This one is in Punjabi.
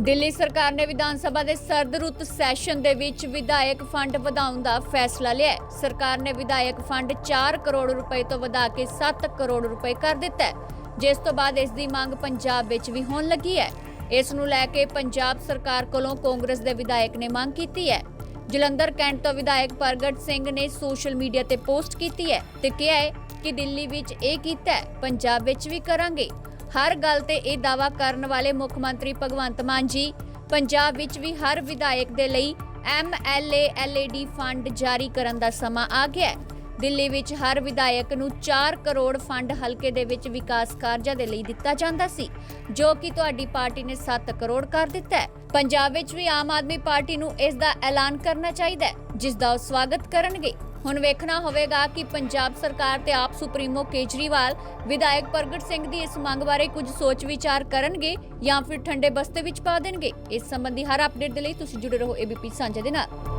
ਦਿੱਲੀ ਸਰਕਾਰ ਨੇ ਵਿਧਾਨ ਸਭਾ ਦੇ ਸਰਦ ਰੁੱਤ ਸੈਸ਼ਨ ਦੇ ਵਿੱਚ ਵਿਧਾਇਕ ਫੰਡ ਵਧਾਉਣ ਦਾ ਫੈਸਲਾ ਲਿਆ ਹੈ। ਸਰਕਾਰ ਨੇ ਵਿਧਾਇਕ ਫੰਡ 4 ਕਰੋੜ ਰੁਪਏ ਤੋਂ ਵਧਾ ਕੇ 7 ਕਰੋੜ ਰੁਪਏ ਕਰ ਦਿੱਤਾ ਹੈ। ਜਿਸ ਤੋਂ ਬਾਅਦ ਇਸ ਦੀ ਮੰਗ ਪੰਜਾਬ ਵਿੱਚ ਵੀ ਹੋਣ ਲੱਗੀ ਹੈ। ਇਸ ਨੂੰ ਲੈ ਕੇ ਪੰਜਾਬ ਸਰਕਾਰ ਕੋਲੋਂ ਕਾਂਗਰਸ ਦੇ ਵਿਧਾਇਕ ਨੇ ਮੰਗ ਕੀਤੀ ਹੈ। ਜਲੰਧਰ ਕੈਂਟ ਤੋਂ ਵਿਧਾਇਕ ਪ੍ਰਗਟ ਸਿੰਘ ਨੇ ਸੋਸ਼ਲ ਮੀਡੀਆ ਤੇ ਪੋਸਟ ਕੀਤੀ ਹੈ ਤੇ ਕਿਹਾ ਹੈ ਕਿ ਦਿੱਲੀ ਵਿੱਚ ਇਹ ਕੀਤਾ ਹੈ, ਪੰਜਾਬ ਵਿੱਚ ਵੀ ਕਰਾਂਗੇ। ਹਰ ਗੱਲ ਤੇ ਇਹ ਦਾਵਾ ਕਰਨ ਵਾਲੇ ਮੁੱਖ ਮੰਤਰੀ ਭਗਵੰਤ ਮਾਨ ਜੀ, ਪੰਜਾਬ ਵਿੱਚ ਵੀ ਹਰ ਵਿਧਾਇਕ ਦੇ ਲਈ ਐਮਐਲਏ ਐਲਏਡੀ ਫੰਡ ਜਾਰੀ ਕਰਨ ਦਾ ਸਮਾਂ ਆ ਗਿਆ ਹੈ। ਦਿੱਲੀ ਵਿੱਚ ਹਰ ਵਿਧਾਇਕ ਨੂੰ 4 ਕਰੋੜ ਫੰਡ ਹਲਕੇ ਦੇ ਵਿੱਚ ਵਿਕਾਸ ਕਾਰਜਾਂ ਦੇ ਲਈ ਦਿੱਤਾ ਜਾਂਦਾ ਸੀ, ਜੋ ਕਿ ਤੁਹਾਡੀ ਪਾਰਟੀ ਨੇ 7 ਕਰੋੜ ਕਰ ਦਿੱਤਾ ਹੈ। ਪੰਜਾਬ ਵਿੱਚ ਵੀ ਆਮ ਆਦਮੀ ਪਾਰਟੀ ਨੂੰ ਇਸ ਦਾ ਐਲਾਨ ਕਰਨਾ ਚਾਹੀਦਾ ਹੈ, ਜਿਸ ਦਾ ਉਹ ਸਵਾਗਤ ਕਰਨਗੇ। ਹੁਣ ਵੇਖਣਾ ਹੋਵੇਗਾ ਕਿ ਪੰਜਾਬ ਸਰਕਾਰ ਤੇ ਆਪ ਸੁਪਰੀਮੋ ਕੇਜਰੀਵਾਲ ਵਿਧਾਇਕ ਪ੍ਰਗਟ ਸਿੰਘ ਦੀ ਇਸ ਮੰਗ ਬਾਰੇ ਕੁਝ ਸੋਚ ਵਿਚਾਰ ਕਰਨਗੇ ਜਾਂ ਫਿਰ ਠੰਡੇ ਬਸਤੇ ਵਿੱਚ ਪਾ ਦੇਣਗੇ। ਇਸ ਸੰਬੰਧੀ ਹਰ ਅਪਡੇਟ ਦੇ ਲਈ ਤੁਸੀਂ ਜੁੜੇ ਰਹੋ ਏਬੀਪੀ ਸਾਂਝੇ ਦੇ ਨਾਲ।